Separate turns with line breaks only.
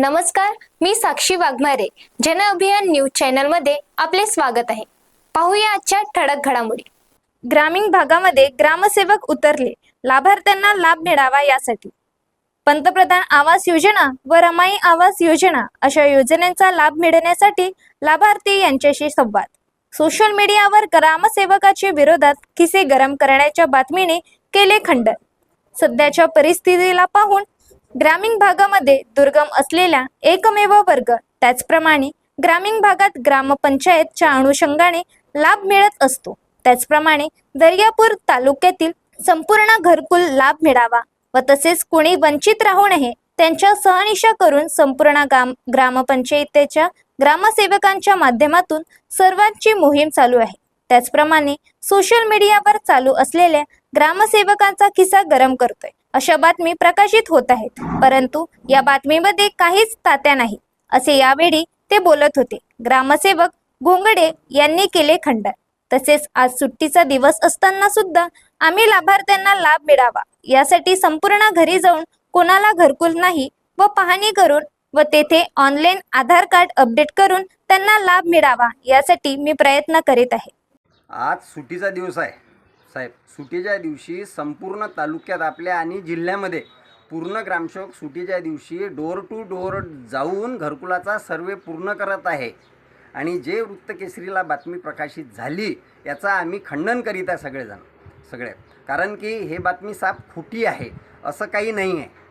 नमस्कार मी साक्षी वाघमारे. जन अभियान न्यूज चॅनलमध्ये आपले स्वागत आहे. पाहूया आजच्या ठळक घडामोडी. ग्रामीण भागामध्ये ग्रामसेवक उतरले. लाभार्थ्यांना लाभ मिळावा यासाठी. पंतप्रधान आवास योजना व रमाई आवास योजना अशा योजनांचा लाभ मिळण्यासाठी लाभार्थी यांच्याशी संवाद. सोशल मीडियावर ग्रामसेवकाच्या विरोधात खिसे गरम करण्याच्या बातमीने केले खंडन. सध्याच्या परिस्थितीला पाहून ग्रामीण भागामध्ये दुर्गम असलेला एकमेव वर्ग. त्याचप्रमाणे ग्रामीण भागात ग्रामपंचायतच्या अनुषंगाने लाभ मिळत असतो. त्याचप्रमाणे दर्यापूर तालुक्यातील संपूर्ण घरकुल लाभ मिळावा व तसेच कोणी वंचित राहू नये त्यांच्या सहनिशा करून संपूर्ण ग्राम ग्रामपंचायतीच्या ग्रामसेवकांच्या माध्यमातून सर्वांची मोहीम चालू आहे. त्याचप्रमाणे सोशल मीडियावर चालू असलेल्या ग्रामसेवकांचा किस्सा गरम करतोय. अशा बातमी प्रकाशित होत आहेत. परंतु या बातमीमध्ये काहीच तात्या नाही. असे यावेळी ते बोलत होते. ग्रामसेवक घोंगडे यांनी केले खंडन. तसेच आज सुट्टीचा दिवस असताना सुद्धा आम्ही लाभार्थ्यांना लाभ मिळावा. यासाठी संपूर्ण घरी जाऊन कोणाला घरकुल नाही व पाहणी करून व तेथे ऑनलाईन आधार कार्ड अपडेट करून त्यांना लाभ मिळावा यासाठी मी प्रयत्न करीत आहे.
आज सुट्टीचा दिवस आहे. साहेब सुट्टीच्या दिवशी संपूर्ण तालुक्यात आपल्या आणि जिल्ह्यामध्ये पूर्ण ग्रामसेवक सुट्टीच्या दिवशी डोर टू डोर जाऊन घरकुलाचा सर्वे पूर्ण करत आहे. आणि जे वृत्तकेसरीला बातमी प्रकाशित झाली याचा आम्ही खंडन करीत आहे सगळेजण सगळे. कारण की हे बातमी साफ खोटी आहे असं काही नाही आहे